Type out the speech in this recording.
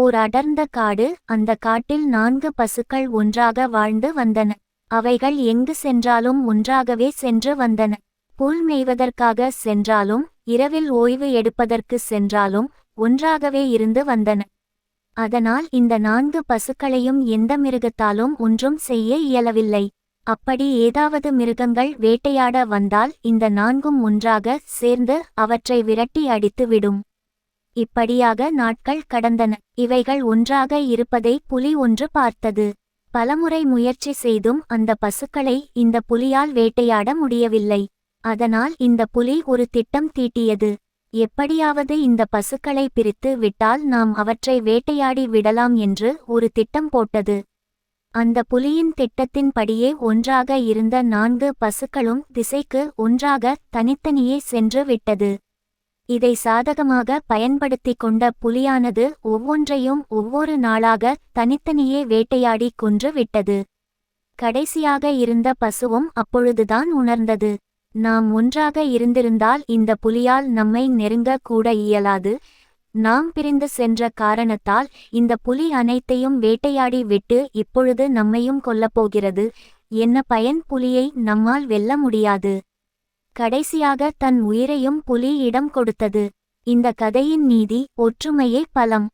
ஓர் அடர்ந்த காடு அந்த காட்டில் நான்கு பசுக்கள் ஒன்றாக வாழ்ந்து வந்தன. அவைகள் எங்கு சென்றாலும் ஒன்றாகவே சென்று வந்தன. புல் மேய்வதற்காக சென்றாலும் இரவில் ஓய்வு எடுப்பதற்கு சென்றாலும் ஒன்றாகவே இருந்து வந்தன. அதனால் இந்த நான்கு பசுக்களையும் எந்த மிருகத்தாலும் ஒன்றும் செய்ய இயலவில்லை. அப்படி ஏதாவது மிருகங்கள் வேட்டையாட வந்தால் இந்த நான்கும் ஒன்றாக சேர்ந்து அவற்றை விரட்டி அடித்து விடும் இப்படியாக நாட்கள் கடந்தன. இவைகள் ஒன்றாக இருப்பதை புலி ஒன்று பார்த்தது. பலமுறை முயற்சி செய்தும் அந்த பசுக்களை இந்த புலியால் வேட்டையாட முடியவில்லை. அதனால் இந்த புலி ஒரு திட்டம் தீட்டியது. எப்படியாவது இந்த பசுக்களை பிரித்து விட்டால் நாம் அவற்றை வேட்டையாடி விடலாம் என்று ஒரு திட்டம் போட்டது. அந்த புலியின் திட்டத்தின்படியே ஒன்றாக இருந்த நான்கு பசுக்களும் திசைக்கு ஒன்றாக தனித்தனியே சென்று விட்டது. இதை சாதகமாக பயன்படுத்திக் கொண்ட புலியானது ஒவ்வொன்றையும் ஒவ்வொரு நாளாக தனித்தனியே வேட்டையாடி கொன்று விட்டது. கடைசியாக இருந்த பசுவும் அப்பொழுதுதான் உணர்ந்தது. நாம் ஒன்றாக இருந்திருந்தால் இந்த புலியால் நம்மை நெருங்க கூட இயலாது. நாம் பிரிந்து சென்ற காரணத்தால் இந்த புலி அனைத்தையும் வேட்டையாடி விட்டு இப்பொழுது நம்மையும் கொல்லப்போகிறது என்ன பயன் புலியை நம்மால் வெல்ல முடியாது. கடைசியாக தன் உயிரையும் புலி இடம் கொடுத்தது. இந்த கதையின் நீதி ஒற்றுமையே பலம்.